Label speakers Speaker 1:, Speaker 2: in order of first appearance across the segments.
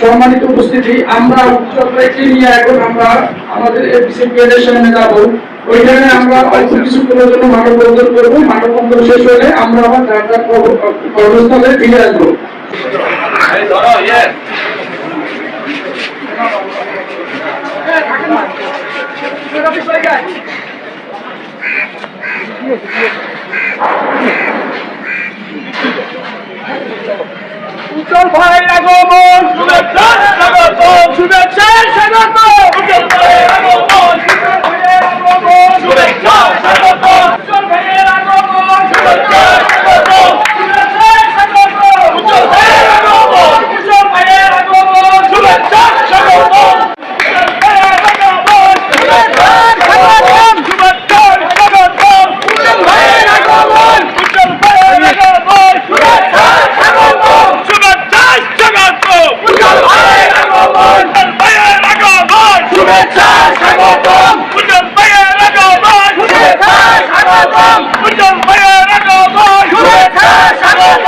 Speaker 1: সম্মানিত উপস্থিতি, আমরা উত্তরপ্রায়কে নিয়ে এখন আমরা আমাদের এপিসি যাব। ওইখানে আমরা অল্প কিছুক্ষণের জন্য মানববন্ধন করব। মানববন্ধন শেষ হলে আমরা আবার যার যার কর্মস্থলে ফিরে আসব।
Speaker 2: উজ্জ্বল ভাই উজ্জ্বল ভাইয়ের আগমন শুভেচ্ছা স্বাগত। শুভেচ্ছা স্বাগত। শুভেচ্ছা স্বাগত। উজ্জ্বল ভাইয়ের আগমন শুভেচ্ছা স্বাগত। উজ্জ্বল ভাইয়ের আগমন শুভেচ্ছা স্বাগত শুভেচ্ছা স্বাগত উজ্জ্বল ভাইয়ের আগমন উজ্জ্বল ভাইয়ের আগমন শুভেচ্ছা স্বাগত শুভেচ্ছা স্বাগত উজ্জ্বল ভাইয়ের আগমন উজ্জ্বল ভাইয়ের আগমন শুভেচ্ছা স্বাগত উজ্জ্বল ভাইয়ের আগমন শুভেচ্ছা স্বাগত উজ্জ্বল ভাইয়ের আগমন শুভেচ্ছা স্বাগত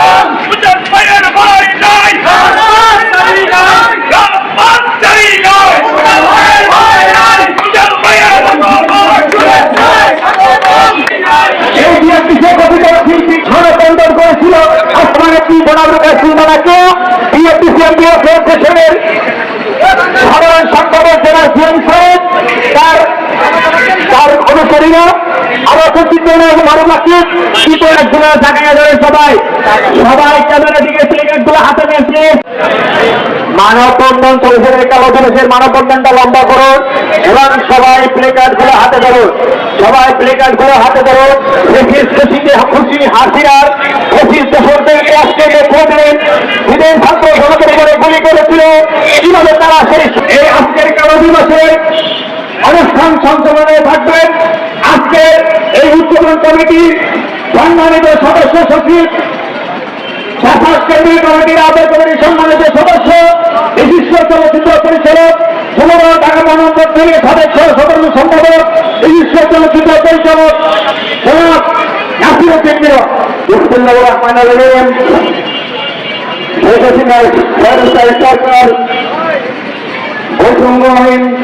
Speaker 2: উজ্জ্বল ভাইয়ের ভাই নাই রাজমাস্তারি নাই রাজমাস্তারি নাই উজ্জ্বল ভাইয়ের ভাই নাই উজ্জ্বল ভাইয়ের আগমন শুভেচ্ছা স্বাগত
Speaker 3: এই বিএনপিকে কবিতা শিল্পী গণতন্ত্র করেছিল আসমান একটি বনাবৃকা সিলমানাকে বিএনপি সিএমপি ফেডারেশনের সাধারণ সম্পাদক জেলা সিএম সাহেব তার তার অনুসারীরা আবার ভালো লাগছে। কি করে গুলো জায়গায় ধরে সবাই। সবাই ক্যামেরা দিকে গুলো হাতে নিয়েছে। মানব বন্ধন চলছে একালো দিবসের মানব বন্ধনটা লম্বা করুন এবং সবাই প্লেকার্ডগুলো হাতে ধরুন। সবাই প্লেকার্ডগুলো হাতে ধরুন। খুশি হাসিরার খুশি দশরদেরকে আজকে দেখবেন বিদেশ ছাত্র জনতার উপরে গুলি করেছিল। কীভাবে তারা সেই এই আজকের অনুষ্ঠান সঞ্চালনে থাকবেন? আজকে এই সম্মানিত সদস্য সচিব শাসক কেন্দ্রীয় কমিটির আবেগ কমিটির সম্মানিত সদস্য বিশিষ্ট চলচ্চিত্র পরিচালক সমগ্র ঢাকা মহানগর থেকে সদস্য সাধারণ সম্পাদক বিশিষ্ট চলচ্চিত্র পরিচালক শেখ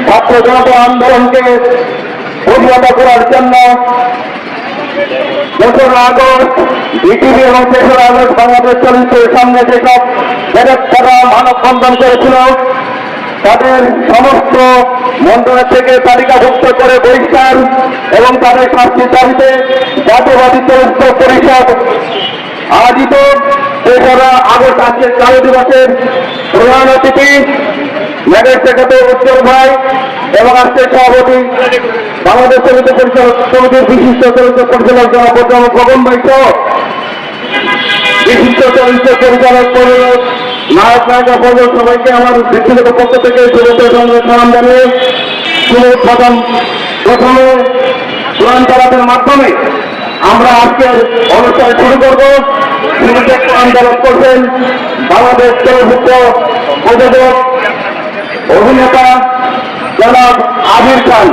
Speaker 3: ছাত্র জনতা আন্দোলনকে প্রতিহত করার জন্য দোসরা আগস্ট, বিটিভি এবং তেসরা আগস্ট বাংলাদেশ চলচ্চিত্রের সামনে যেসব ব্যারেক মানববন্ধন করেছিল, তাদের সমস্ত মন্ত্রণালয় থেকে তালিকাভুক্ত করে বহিষ্কার এবং তাদের শাস্তির দাবিতে জাতীয়বাদী চলচ্চিত্র পরিষদ আয়োজিত। তেসরা আগস্ট আজকের কালো দিবসের প্রধান অতিথি ম্যাগের সেক্রেটারি উজ্জ্বল ভাই এবং আজকের সভাপতি বাংলাদেশ চলচ্চিত্র পরিষদ সমিতির বিশিষ্ট চলচ্চিত্র পরিচালক প্রধান গগন ভাই সহ বিশিষ্ট চলচ্চিত্র পরিচালক পরিচালক, নায়ক, নায়িকা পর্যন্ত সবাইকে আমার ব্যক্তিগত পক্ষ থেকে শুভেচ্ছা সঙ্গে সালাম জানিয়ে শুভ উদ্বোধন। প্রথমে কোরআন তালাতের মাধ্যমে আমরা আজকের অনুষ্ঠান শুরু করব। শুরুতে কোরআন তালাত করছেন, বাংলাদেশ চলচ্চিত্র প্রযোজক অভিনেতা জনাব আবির খান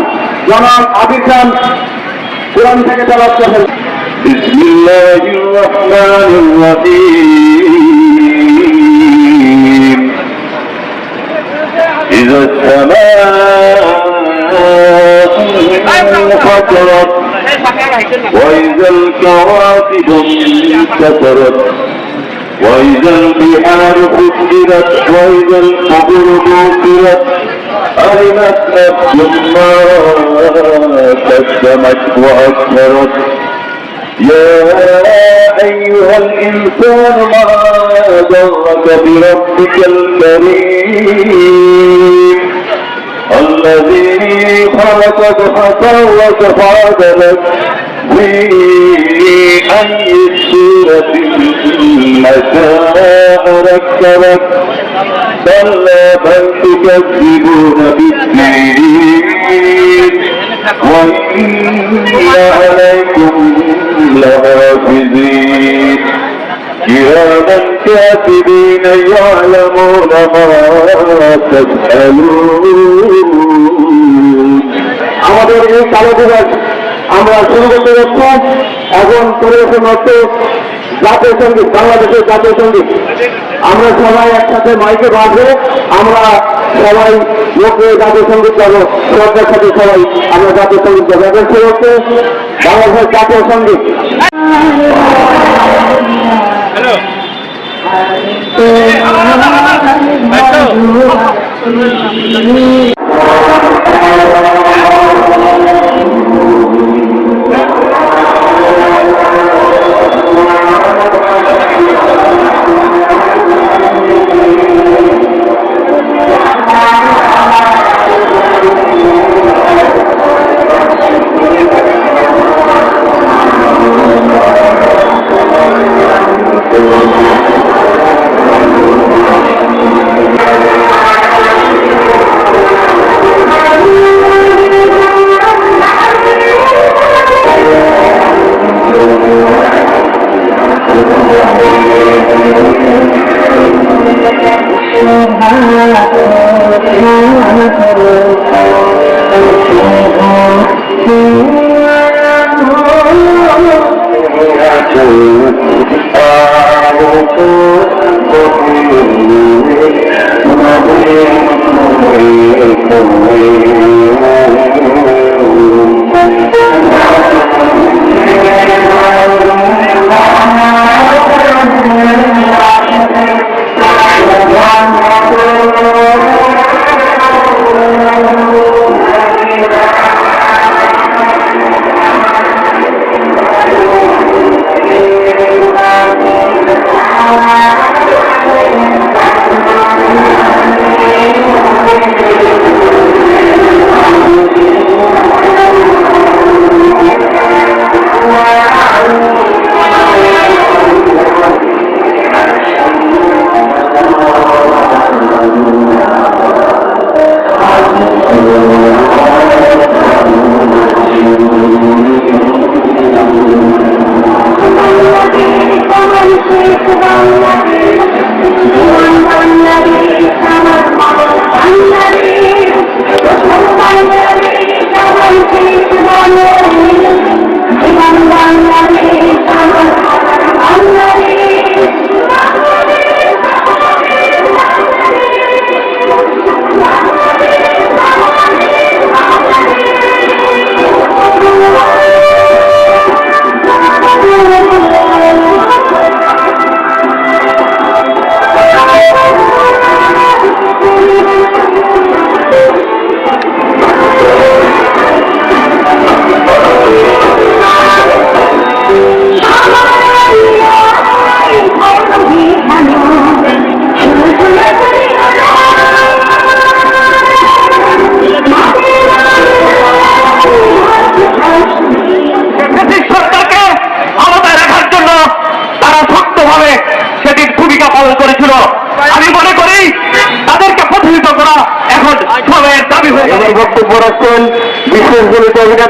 Speaker 3: জনাব আবির খান কোরআন থেকে তালাত করছেন بسم الله الرحمن الرحيم إذا السماء انفطرت وإذا الكواكب انتثرت وإذا البحار فجرت وإذا القبور بعثرت علمت نفس ما قدمت وأخرت يا أيها الإنسان ما ضرك بربك الكريم؟ الذي خلقك فسوك فعدلك في أي سورة ما شاء ركبك كلا بل تكذبون بالدين وإن عليكم لحافظين كراما كاتبين يعلمون ما تفعلون আমাদের এই কালো দিবস
Speaker 2: আমরা শুরু করতে যাচ্ছি। এখন পরিবেশন হচ্ছে জাতীয় সংগীত বাংলাদেশের জাতীয় সংগীত। আমরা সবাই একসাথে মাইকে বাঁধবো। আমরা সবাই লোকে জাতীয় সংগীত গাবো। শ্রদ্ধার সাথে সবাই আমরা জাতীয় সংগীত গাবো। এখন শুরু হচ্ছে বাংলাদেশের জাতীয় সংগীত। ব্রিটিশ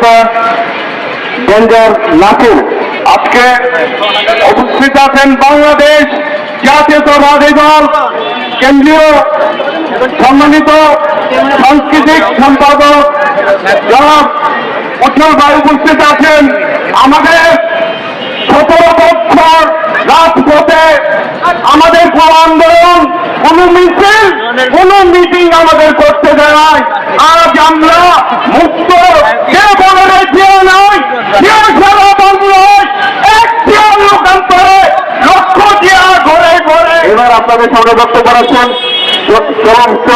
Speaker 2: অভিনেতা ডেঞ্জার নাসির আজকে উপস্থিত আছেন বাংলাদেশ জাতীয়তাবাদী দল, কেন্দ্রীয় সম্মানিত সাংস্কৃতিক সম্পাদক জনাব উজ্জ্বল ভাই উপস্থিত আছেন। আমাদের সতেরো বছর রাজপথে আমাদের কোন আন্দোলন, কোন মিছিল, কোন মিটিং আমাদের করতে দেয় আজ আমরা মুক্ত কে বলে কেউ নয় কেউ সারা বাংলায় একটি লোকান্তরে লক্ষ দিয়া ঘরে ঘরে এবার আপনাদের রাখছেন চলন্ত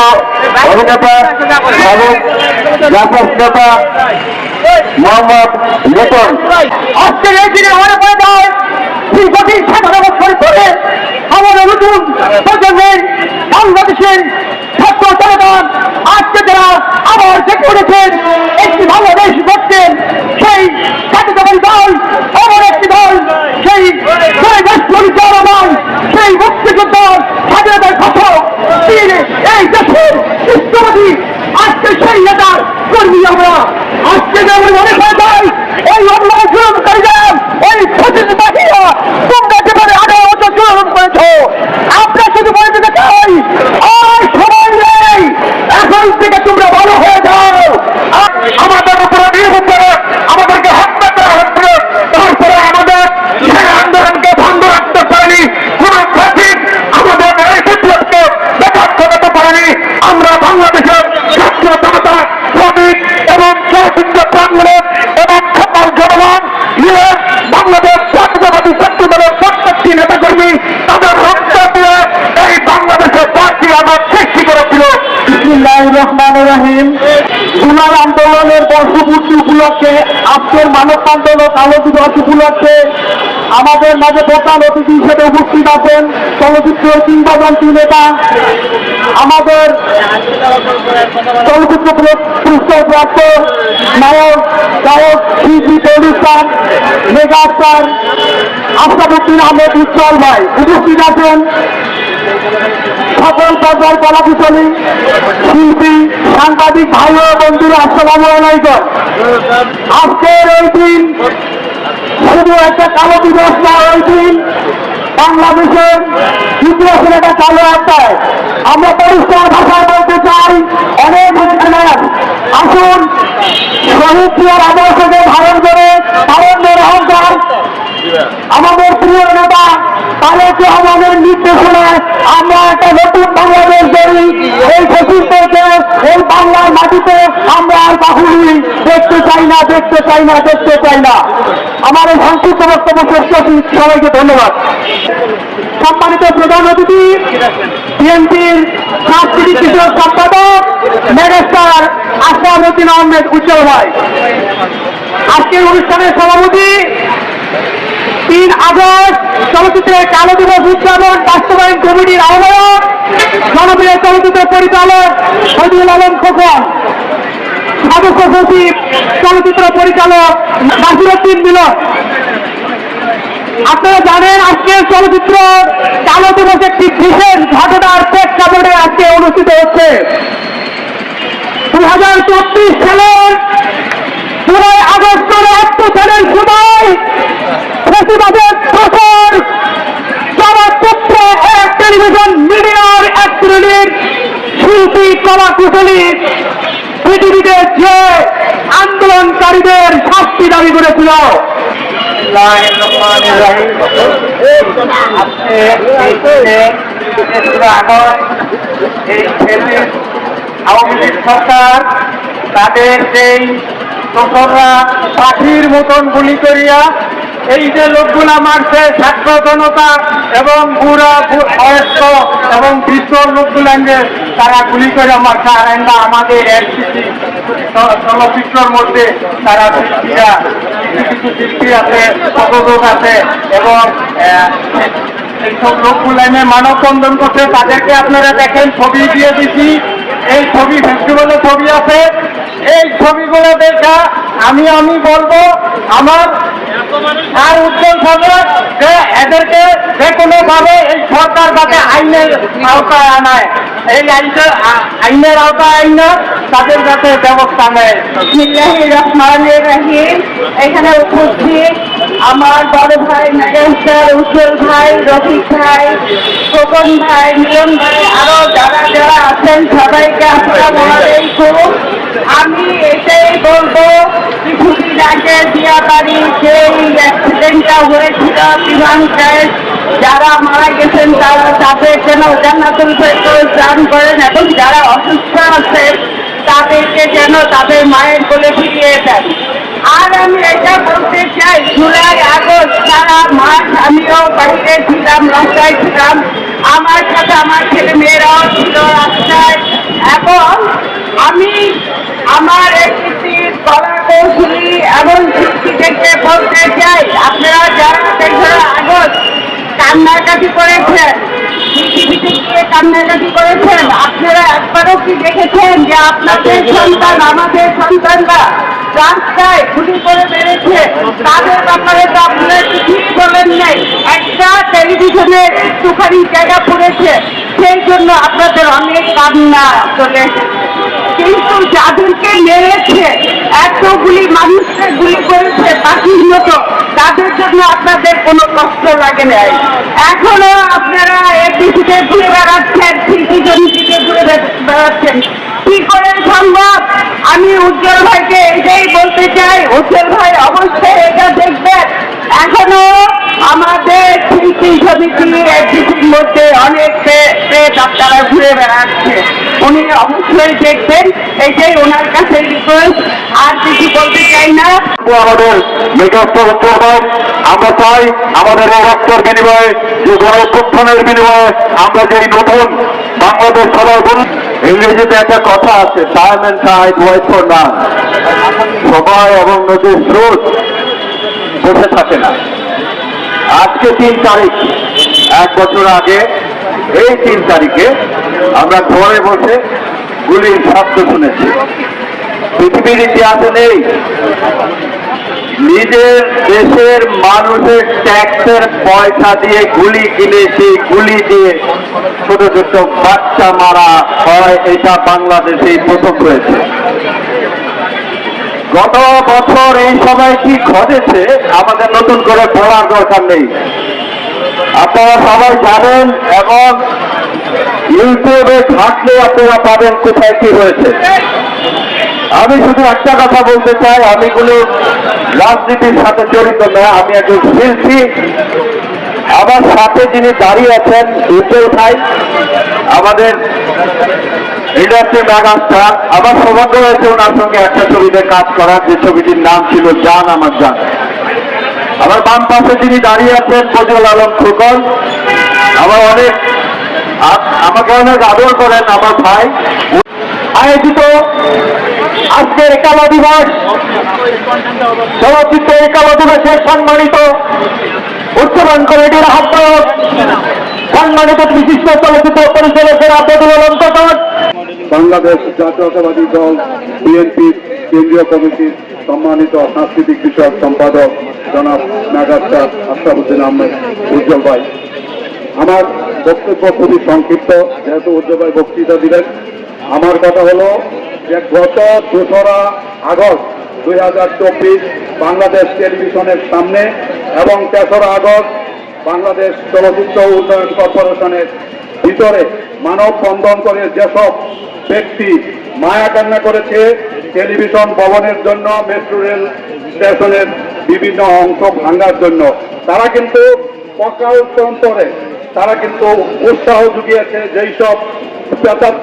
Speaker 2: অভিনেতা সাবেক জাফর নেতা মোহাম্মদ লিটন। এই দিনে মনে পড়ে যায় দীর্ঘদিন সাধারণ বছর ধরে আমাদের নতুন প্রজন্মের বাংলাদেশের ছাত্র আজকে যারা আবার জেগে উঠেছেন, একটি বাংলাদেশ করছেন সেই জাতীয়তাবাদী দল এমন একটি দল, সেই সেই দেশ পরিচালনায় সেই মুক্তিযুদ্ধ স্বাধীনতার কথা তিনি এই দেশের ইষ্টবাদী আজকে সেই নেতার কর্মী আমরা। আজকে যেমন মনে করে যাই ওই অন্যায় জুলুমকারীদের ওই সচিন বাহিরা তোমরা যেভাবে আঠারো বছর জুলুম করেছ আমরা শুধু বলে দিতে চাই আর সময় নেই এখন থেকে তোমরা ভালো হয়ে যাও আর আমাদের উপরে নির্ভর করে আমাদেরকে হত্যা
Speaker 4: বিসমিল্লাহ রহমান রহিম জুলাই আন্দোলনের বর্ষপূর্তি উপলক্ষে আজকের মানব আন্দোলন কালো দিবস উপলক্ষে আমাদের মাঝে প্রধান অতিথি হিসেবে উপস্থিত আছেন চলচ্চিত্র কিংবদন্তি নেতা আমাদের চলচ্চিত্র পুরস্কারপ্রাপ্ত নায়ক, গায়ক, শিল্পী producer mega star Ashrafuddin Ahmed Ujjwal ভাই। উপস্থিত আছেন সকল পর্যায়ের কলাকুশলী, শিল্পী, সাংবাদিক ভাই ও বন্ধুরা, আসসালাম আলাইকুম। আজকের এই দিন শুধু একটা কালো দিবস না ওই দিন বাংলাদেশের ইতিহাসের একটা কালো অধ্যায় আমরা পরিষ্কার ভাষায় বলতে চাই, অনেক আসুন, শহীদ প্রিয়র আদর্শকে ধারণ করে তারণ্যের অহংকার আমাদের প্রিয় নেতা তারেক রহমানের নির্দেশনায় আমরা একটা নতুন বাংলাদেশ গড়ি এই ফসিলদেরকে এই বাংলার মাটিতে আমরা আর বাহুলি দেখতে চাই না, দেখতে চাই না, দেখতে চাই না। আমার এই সংক্ষিপ্ত বক্তব্য শেষ সবাইকে ধন্যবাদ। সম্মানিত প্রধান অতিথি, বিএনপির সাংস্কৃতিক বিষয়ক সম্পাদক, মেগাস্টার আশরাফুদ্দিন আহমেদ উজ্জ্বল ভাই। আজকের অনুষ্ঠানের সভাপতি তিন আগস্ট চলচ্চিত্রের কালো দিবস উদযাপন বাস্তবায়ন কমিটির আহ্বায়ক, জনপ্রিয় চলচ্চিত্র পরিচালক ফজলুল আলম খোকন। সদস্য সচিব চলচ্চিত্র পরিচালক নাসিরুদ্দিন মিলন। আপনারা জানেন আজকের চলচ্চিত্র কালো দিবস একটি বিশেষ ঘটনার প্রেক্ষাপটে আজকে অনুষ্ঠিত হচ্ছে। দু হাজার চব্বিশ সালের জুলাই আগস্টের অত্যাচারের সময় প্রতিবাদের প্রচার, চলচ্চিত্র, এক টেলিভিশন, মিডিয়ার, এক শিল্পী কলা কুশলী পৃথিবীতে যে আন্দোলনকারীদের শাস্তি দাবি করেছিল সরকার তাদের যেই দোসররা পাখির মতন গুলি করিয়া এই যে লোকগুলা মারছে, ছাত্র জনতা এবং বুড়া, বয়স্ক এবং বৃদ্ধ লোকগুলাকে তারা গুলি করে আমার এরা আমাদের এলসিসি চলচ্চিত্রের মধ্যে তারা শিল্পীরা কিছু কিছু শিল্পী আছে প্রযোজক আছে এবং এইসব লোকগুলো এনে মানববন্ধন করছে। তাদেরকে আপনারা দেখেন, ছবি দিয়ে দিছি। এই ছবি ফেস্টিভ্যালে ছবি আছে। এই ছবিগুলো দেখা আমি আমি বলব আমার আর উজ্জ্বল হবে যে এদেরকে যে কোনো ভাবে এই সরকার যাতে আইনের আওতায় আনায়, এই আইনের আ- আইনের আওতায় আইনা তাদের যাতে ব্যবস্থা নেয়।
Speaker 5: এখানে উপস্থিত আমার বড় ভাই মেগাস্টার উজ্জ্বল ভাই, রফিক ভাই, খোকন ভাই, মিলন ভাই, আরও যারা যারা আছেন, সবাইকে আসসালামু আলাইকুম। আমি এটাই বলব কিছুদিন আগে দিয়াবাড়ি যেই অ্যাক্সিডেন্টটা হয়েছিল, বিমান ক্র্যাশ যারা মারা গেছেন, তারা তাদের যেন জান্নাতুল ফেরদৌস দান করেন, এবং যারা অসুস্থ আছেন, তাদেরকে যেন তাদের মায়ের বলে ফিরিয়ে দেন। আর আমি এটা বলতে চাই, জুলাই, আগস্ট, সারা মাস আমিও বাড়িতে ছিলাম, রাস্তায় ছিলাম। আমার সাথে আমার ছেলে মেয়েরাও ছিল রাস্তায়। এবং আমি আমার একটি কলা কৌশলী এবং শিল্পীদেরকে বলতে চাই, আপনারা যারা তেসরা আগস্ট কান্নাকাটি করেছেন পৃথিবীতে গিয়ে কান্নাকাটি করেছেন। আপনারা একবারও কি দেখেছেন যে আপনাদের সন্তান, আমাদের সন্তানরা রাস্তায় গুলি করে বেড়েছে তাদের ব্যাপারে তো আপনারা কিছুই বলেন নাই। একটা টেলিভিশনে একটুখানি জায়গা পড়েছে। সেই জন্য আপনাদের অনেক কান্না চলে এসেছে। কিন্তু যাদেরকে মেরেছে, এতগুলি মানুষকে গুলি করেছে পাখির মতো, তাদের জন্য আপনাদের কোনো কষ্ট লাগে নাই। এখনও আপনারা এপিসিতে ঘুরে বেড়াচ্ছেন শিল্পী জমিটিতে ঘুরে বেড়াচ্ছেন। কি করে সম্ভব আমি উজ্জ্বল ভাইকে এটাই বলতে চাই, উজ্জ্বল ভাই অবশ্যই এটা দেখবেন। এখনও আমাদের শিল্পী সমিতি এপিসির মধ্যে অনেক আপনারা ঘুরে বেড়াচ্ছে। উনি অবশ্যই দেখবেন এটাই ওনার কাছে রিকোয়েস্ট আর কিছু বলতে চাই না।
Speaker 4: আমাদের উত্তরভাগ আমরা চাই আমাদের রক্তের বিনিময়ে, যে গণপ্রত্থানের বিনিময়ে আমরা যে নতুন বাংলাদেশ সবাই বল
Speaker 6: ইংরেজিতে একটা কথা আছে time and tide wait for none সময় এবং নদীর স্রোত বসে থাকে না আজকে তিন তারিখ, এক বছর আগে এই তিন তারিখে আমরা ঘরে বসে গুলির শব্দ শুনেছি। পৃথিবীর ইতিহাসে নেই। নিজের দেশের মানুষের ট্যাক্সের পয়সা দিয়ে গুলি কিনে গুলি দিয়ে ছোট ছোট বাচ্চা মারা হয়, এটা বাংলাদেশেই প্রথম হয়েছে। গত বছর এই সময় কি ঘটেছে? আমাদের নতুন করে বলার দরকার নেই। আপনারা সবাই জানেন এবং ইউটিউবে ঘাটলে আপনারা পাবেন কোথায় কি হয়েছে আমি শুধু একটা কথা বলতে চাই, আমি কোনো রাজনীতির সাথে জড়িত না, আমি একজন শিল্পী। আমার সাথে যিনি দাঁড়িয়ে আছেন, উজ্জ্বল ভাই, আমাদের ইন্ডাস্ট্রি ম্যাগাস্টার আমার সৌভাগ্য হয়েছে ওনার সঙ্গে একটা ছবিতে কাজ করার, যে ছবিটির নাম ছিল জান আমার জান। আমার বাম পাশে যিনি দাঁড়িয়ে আছেন ফজল আলম খুকন, আমার অনেক আমাকে অনেক আদর করেন আমার ভাই। আয়োজিত আজকের কালো দিবস, চলচ্চিত্র এই কালো দিবসের সম্মানিত উচ্চমান কমিটির আহ্বায়ক। সম্মানিত বিশিষ্ট চলচ্চিত্র পরিচালকের আব্দুল আলম কটক
Speaker 7: বাংলাদেশ জাতীয়তাবাদী দল বিএনপির কেন্দ্রীয় কমিটির সম্মানিত সাংস্কৃতিক বিষয়ক সম্পাদক জনাব নাগাস্টার আশরাফুদ্দিন আহমেদ উজ্জ্বল ভাই। আমার বক্তব্য খুবই সংক্ষিপ্ত, যেহেতু উজ্জ্বল ভাই বক্তৃতা দিলেন। আমার কথা হলো যে গত দোসরা আগস্ট দুই হাজার চব্বিশ বাংলাদেশ টেলিভিশনের সামনে এবং তেসরা আগস্ট বাংলাদেশ চলচ্চিত্র উন্নয়ন কর্পোরেশনের ভিতরে মানব বন্ধন করে যেসব ব্যক্তি মায়া কান্না করেছে, টেলিভিশন ভবনের জন্য, মেট্রো রেল স্টেশনের বিভিন্ন অংশ ভাঙার জন্য, তারা কিন্তু পকান্তরে তারা কিন্তু উৎসাহ জুগিয়েছে যেই সব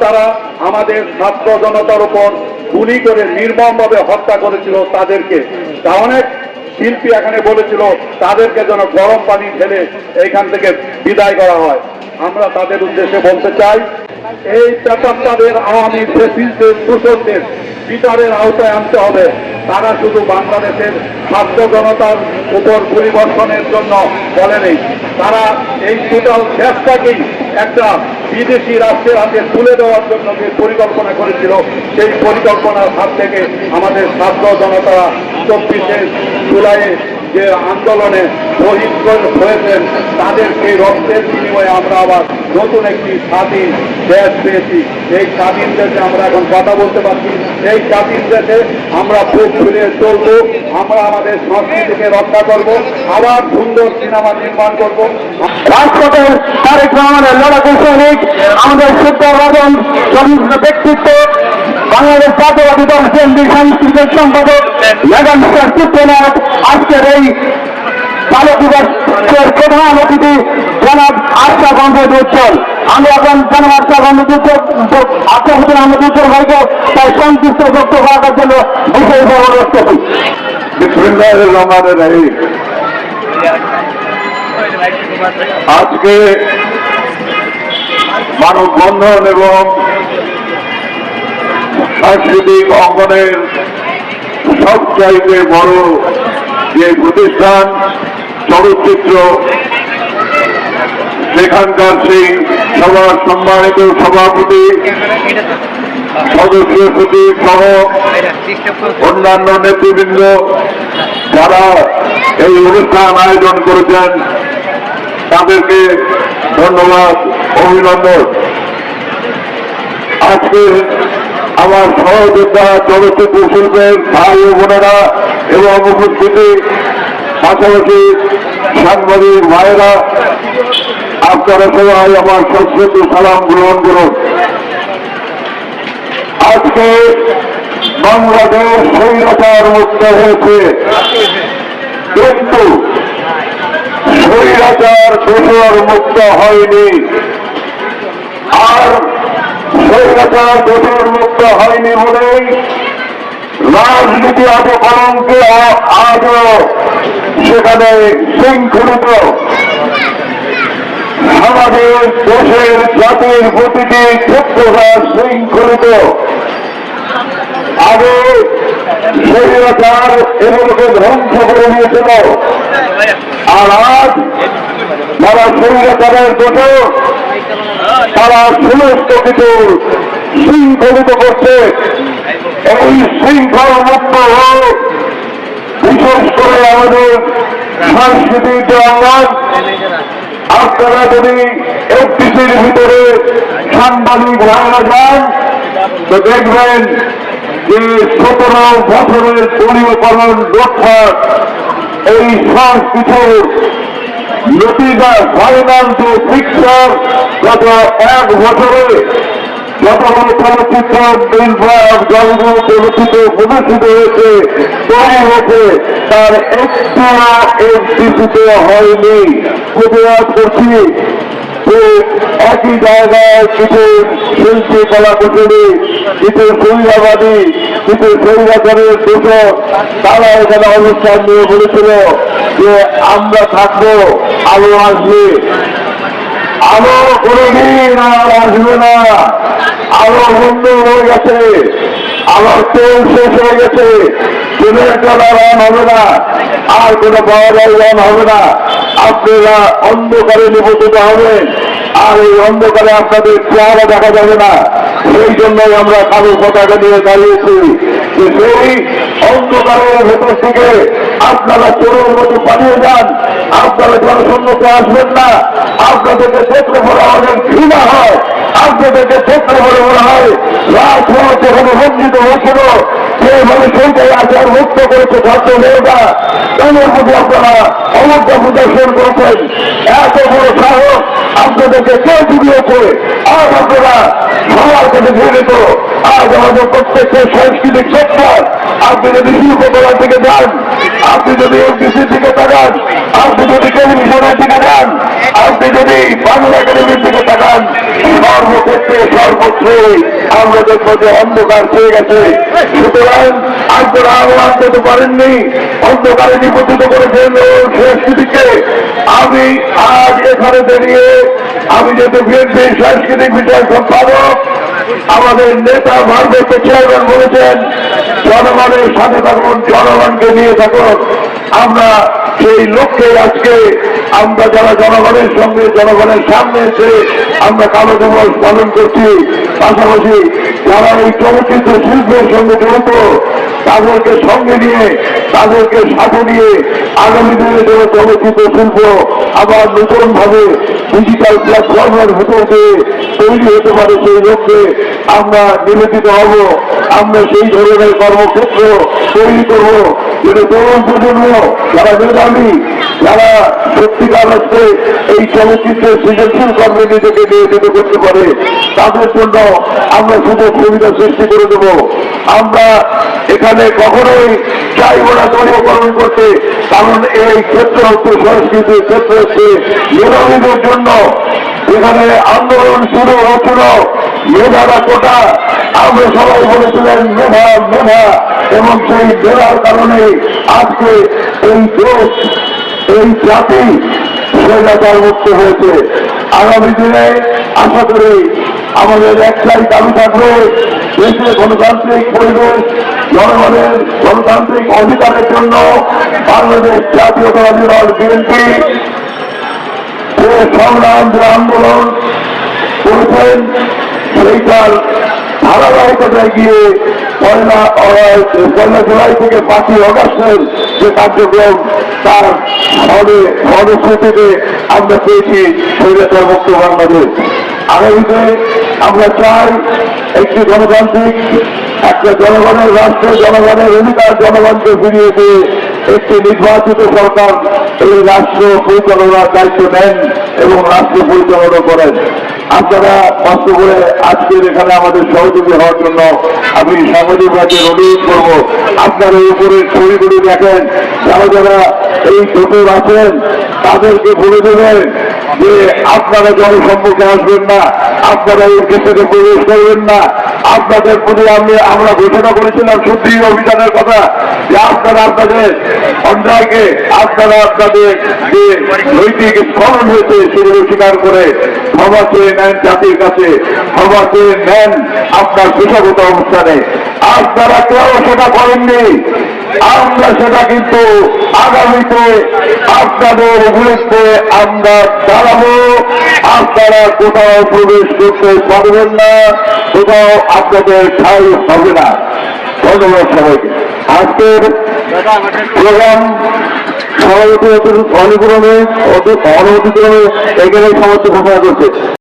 Speaker 7: তারা আমাদের ছাত্র জনতার উপর গুলি করে নির্মমভাবে হত্যা করেছিল তাদেরকে। তা অনেক শিল্পী এখানে বলেছিল, তাদেরকে যেন গরম পানি ঢেলে এইখান থেকে বিদায় করা হয়। আমরা তাদের উদ্দেশ্যে বলতে চাই, এই পেতাত্তাদের আওয়ামী ফেসিলদের দূষণদের বিচারের আওতায় আনতে হবে। তারা শুধু বাংলাদেশের স্বাস্থ্য জনতার উপর পরিবর্তনের জন্য বলেনি তারা এই টোটাল দেশটাকেই একটা বিদেশি রাষ্ট্রের হাতে তুলে দেওয়ার জন্য যে পরিকল্পনা করেছিল, সেই পরিকল্পনার হাত থেকে আমাদের স্বাস্থ্য জনতা চব্বিশে জুলাইয়ে যে আন্দোলনে শহীদ হয়েছেন তাদের সেই রক্তের বিনিময়ে আমরা আবার নতুন একটি স্বাধীন দেশ পেয়েছি। এই স্বাধীন দেশে আমরা এখন কথা বলতে পারছি। এই স্বাধীন দেশে আমরা বুক ফিরে চলবো, আমরা আমাদের সংস্কৃতিকে রক্ষা করব, আবার সুন্দর সিনেমা নির্মাণ করব।
Speaker 6: রাজপথের তারেক রহমানের লড়াকু সৈনিক, আমাদের শুদ্ধ ব্যক্তিত্ব বাংলাদেশ জাতীয়বাদী দল কেন্দ্রীয় সাংস্কৃতিক সম্পাদক মেগান স্টার চিত্রনাথ আজকের এই কালো দিবসের প্রধান অতিথি জনাব আশা গম্ভীর উজ্জ্বল। আমি এখন জনাব আশা গম্ভীর উজ্জ্বল আশা হুসেন আহমেদ উজ্জ্বল ভাইকে তার সংশ্লিষ্ট বক্তব্য রাখার জন্য বিশেষ অনুরোধ করি।
Speaker 7: বিসমিল্লাহির রহমানির রহিম। আজকে মানববন্ধন এবং সাংস্কৃতিক অঙ্গনের সবচাইতে বড় যে প্রতিষ্ঠান, চলচ্চিত্র, সেখানকার সেই সবার সম্মানিত সভাপতি, সদস্য সচিব সহ অন্যান্য নেতৃবৃন্দ যারা এই অনুষ্ঠান আয়োজন করেছেন, তাদেরকে ধন্যবাদ, অভিনন্দন। আজকে আমার সহযোদ্ধা চলচ্চিত্র শিল্পের ভাই ও বোনেরা এবং উপস্থিতি পাশাপাশি সাংবাদিক ভাইয়েরা, আপনারা সবাই আমার সংস্কৃত সালাম গ্রহণ করুন। আজকে বাংলাদেশ স্বৈরাচার মুক্ত হয়েছে। কিন্তু স্বৈরাচার দোষর মুক্ত হয়নি। আর মুক্ত হয়নি বলেই রাজনীতি আজ কলঙ্কে আজও সেখানে শৃঙ্খলিত। আমাদের দেশের জাতির প্রতিটি ক্ষেত্রটা শৃঙ্খলিত।
Speaker 8: আগে স্বৈরাচার এগুলোকে ধ্বংস করে নিয়েছিল আর আজ যারা স্বৈরাচারের দোষে তারা সমস্ত কিছু শৃঙ্খলিত করছে। এই শৃঙ্খল মুক্ত হোক। বিশেষ করে আমাদের সাংস্কৃতিক যে আপনারা যদি এফটিসির ভিতরে সাংবাদিক ভাঙা যান তো দেখবেন যে সতেরো বছরের পরিবর্তন লক্ষ্য এই সব নতিজা ফাইনাল যে পিকচার গত এক বছরে যতগুলো চলচ্চিত্র নির্ভর জলগুলো চলচ্চিত্র প্রদর্শিত হয়েছে তৈরি হয়েছে তার একটু এফডিসিতে হয়নি। প্রতিবাদ করছি। যে একই জায়গায় কিছু শিল্পী কলা কুশলী কিছু সুবিধাবাদী কিছু সুবিধাচারের দোষক তারা এখানে অনুষ্ঠান নিয়ে বলেছিল। যে আমরা থাকব আলো আসবে। আলো কোনদিন আর আসবে না। আলো বন্ধ হয়ে গেছে। আমার তেল শেষ হয়ে গেছে। তেলের টাকা রান হবে না। আর কোনো পাওয়া রান হবে না। আপনারা অন্ধকারে নিবন্ধিত হবেন। আর এই অন্ধকারে আপনাদের চেহারা দেখা যাবে না। সেই জন্যই আমরা কালো পতাকা নিয়ে দাঁড়িয়েছি। যে সেই অন্ধকারের ভেতর থেকে আপনারা চোরের মতো পালিয়ে যান। আপনারা জনসম্মুখে আসবেন না। আপনাদেরকে ক্ষেত্রে বলে অনেক ঘৃণা হয়। আপনাদেরকে ক্ষেত্রে বলে মনে হয়, রাজপথ যেখানে বঞ্চিত হয়েছিল সেইভাবে সেইটাই আচার মুক্ত করেছে ছাত্র মেয়েরা তাদের প্রতি আপনারা অবজ্ঞা প্রদর্শন করেছেন। এত বড় সাহস কে জুড়িয়েছে আজ আপনারা সবার কাছে ঘৃণিত আজ আমাদের প্রত্যেকের সাংস্কৃতিক সেক্টর আপনি যদি শিল্পকলার দিকে যান, আপনি যদি এমপিসির দিকে তাকান, আপনি যদি টেলিভিশনের দিকে যান, আপনি যদি বাংলা একাডেমির দিকে তাকান সর্বক্ষেত্রে সর্বত্রই আমরা দেখব যে অন্ধকার পেয়ে গেছে। সুতরাং আপনারা আরও আনতে পারেননি। অন্ধকারে নিবন্ধিত করেছেন সংস্কৃতিকে আমি আজ এখানে দাঁড়িয়ে আমি যেহেতু বিএনপির সাংস্কৃতিক বিষয় সম্পাদক, আমাদের নেতা ভারপ্রাপ্ত চেয়ারম্যান বলেছেন, জনগণের সাথে থাকুন, জনগণকে নিয়ে থাকুন। আমরা সেই লক্ষ্যে আজকে আমরা যারা জনগণের সঙ্গে, জনগণের সামনে এসে আমরা কালো দিবস পালন করছি, পাশাপাশি যারা এই চলচ্চিত্র শিল্পের সঙ্গে জড়িত, তাদেরকে সঙ্গে নিয়ে, তাদেরকে সাথে নিয়ে আগামী দিনে যেন চলচ্চিত্র শিল্প আবার নতুন ভাবে ডিজিটাল প্ল্যাটফর্মের ভিতর দিয়ে তৈরি হতে পারে সেই লক্ষ্যে আমরা নিবেদিত হব। আমরা সেই ধরনের কর্মক্ষেত্র তৈরি করব। যেটা তরুণ প্রজন্ম, যারা মেধাবী যারা সত্যিকার হচ্ছে এই চলচ্চিত্রের সৃজনশীল কর্মে নিজেকে নিয়োজিত করতে পারে, তাদের জন্য আমরা সুযোগ সুবিধা সৃষ্টি করে দেব। আমরা এখানে কখনোই চাইব না দলীয়করণ করতে, কারণ এই ক্ষেত্র হচ্ছে সংস্কৃতির ক্ষেত্র হচ্ছে মেধাবীদের জন্য এখানে আন্দোলন শুরু হচ্ছিল। মেধারা কোটা। আমরা সবাই বলেছিলেন, মেধা মেধা। এবং সেই মেধার কারণে আজকে এই দেশ, এই জাতি স্বৈরাচার মুক্ত হয়েছে। আগামী দিনে আশা করি আমাদের একটাই দাবি থাকবে, দেশে গণতান্ত্রিক পরিবেশ, জনগণের গণতান্ত্রিক অধিকারের জন্য বাংলাদেশ জাতীয়তাবাদী দল, বিএনপি সংগ্রাম যে আন্দোলন করেছেন, সেইটার ধারাবাহিকতায় গিয়ে পয়লা পয়লা জুলাই থেকে পাঁচই অগাস্টের যে কার্যক্রম, তার ফলে ফলশ্রুতিতে আমরা পেয়েছি স্বৈরাচার মুক্ত বাংলাদেশ। আগামীতে আমরা চাই একটি গণতান্ত্রিক, একটা জনগণের রাষ্ট্র জনগণের অধিকার জনগণকে ফিরিয়ে দিয়ে একটি নির্বাচিত সরকার এই রাষ্ট্র পরিচালনার দায়িত্ব নেন এবং রাষ্ট্র পরিচালনা করেন। আপনারা কষ্ট করে আজকের এখানে আমাদের সহযোগী হওয়ার জন্য আমি সামাজিক রাজ্যে অনুরোধ করব, আপনারা এই উপরের ছবিগুলি দেখেন, যারা যারা এই ছোটর আছেন, তাদেরকে বলে দেবেন যে আপনারা জনসম্মুখে আসবেন না, আপনারা এই ক্ষেত্রে প্রবেশ করবেন না। আপনাদের প্রতি আমি আমরা ঘোষণা করেছিলাম শুদ্ধি অভিযানের কথা যে আপনারা আপনাদের অন্যায়কে আপনারা আপনাদের যে নৈতিক স্মরণ হয়েছে, সেগুলো স্বীকার করে ক্ষমা চেয়ে নেন জাতির কাছে, ক্ষমা চেয়ে নেন আপনার পেশাগত অবস্থানে আপনারা কেউ সেটা করেননি। আমরা সেটা কিন্তু আগামীতে আপনাদের বিরুদ্ধে আমরা দাঁড়াবো আপনারা কোথাও প্রবেশ করতে পারবেন না, কোথাও আপনাদের ঠাই হবে না। ধন্যবাদ সবাইকে। আজকের প্রোগ্রাম সভাপতি অনুক্রমে অনুমতিক্রমে এখানে সমস্ত ঘোষণা করছে।